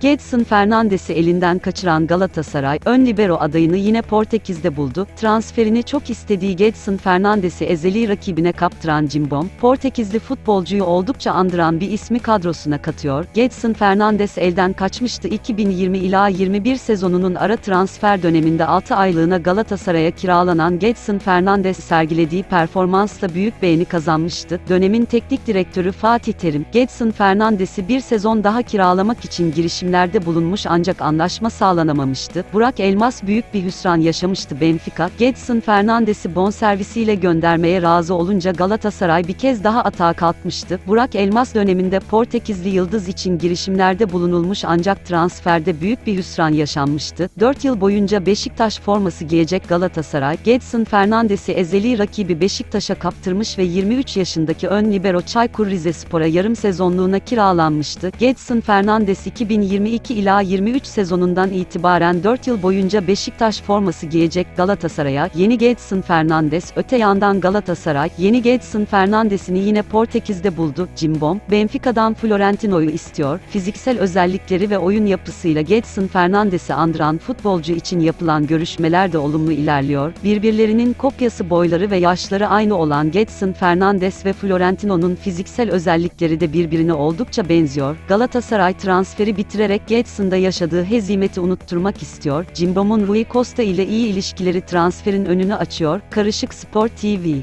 Gedson Fernandes'i elinden kaçıran Galatasaray, ön libero adayını yine Portekiz'de buldu. Transferini çok istediği Gedson Fernandes'i ezeli rakibine kaptıran Cimbom, Portekizli futbolcuyu oldukça andıran bir ismi kadrosuna katıyor. Gedson Fernandes elden kaçmıştı 2020 ila 21 sezonunun ara transfer döneminde 6 aylığına Galatasaray'a kiralanan Gedson Fernandes sergilediği performansla büyük beğeni kazanmıştı. Dönemin teknik direktörü Fatih Terim, Gedson Fernandes'i bir sezon daha kiralamak için girişimlerde bulunmuş ancak anlaşma sağlanamamıştı. Burak Elmas büyük bir hüsran yaşamıştı Benfica. Gedson Fernandes'i bonservisiyle göndermeye razı olunca Galatasaray bir kez daha atağa kalkmıştı. Burak Elmas döneminde Portekizli Yıldız için girişimlerde bulunulmuş ancak transferde büyük bir hüsran yaşanmıştı. 4 yıl boyunca Beşiktaş forması giyecek Galatasaray, Gedson Fernandes'i ezeli rakibi Beşiktaş'a kaptırmış ve 23 yaşındaki ön libero Çaykur Rizespor'a yarım sezonluğuna kiralanmıştı. Gedson Fernandes 2022 ila 23 sezonundan itibaren 4 yıl boyunca Beşiktaş forması giyecek Galatasaray'a. Yeni Gedson Fernandes, öte yandan Galatasaray, yeni Gedson Fernandes'ini yine Portekiz'de buldu. Cimbom, Benfica'dan Florentino'yu istiyor. Fiziksel özellikleri ve oyun yapısıyla Gedson Fernandes'i andıran futbolcu için yapılan görüşmeler de olumlu ilerliyor. Birbirlerinin kopyası boyları ve yaşları aynı olan Gedson Fernandes ve Florentino'nun fiziksel özellikleri de birbirine oldukça benziyor. Galatasaray transferi bitirerek Gedson'da yaşadığı hezimeti unutturmak istiyor. Cimbom'un Rui Costa ile iyi ilişkileri transferin önünü açıyor. Karışık Spor TV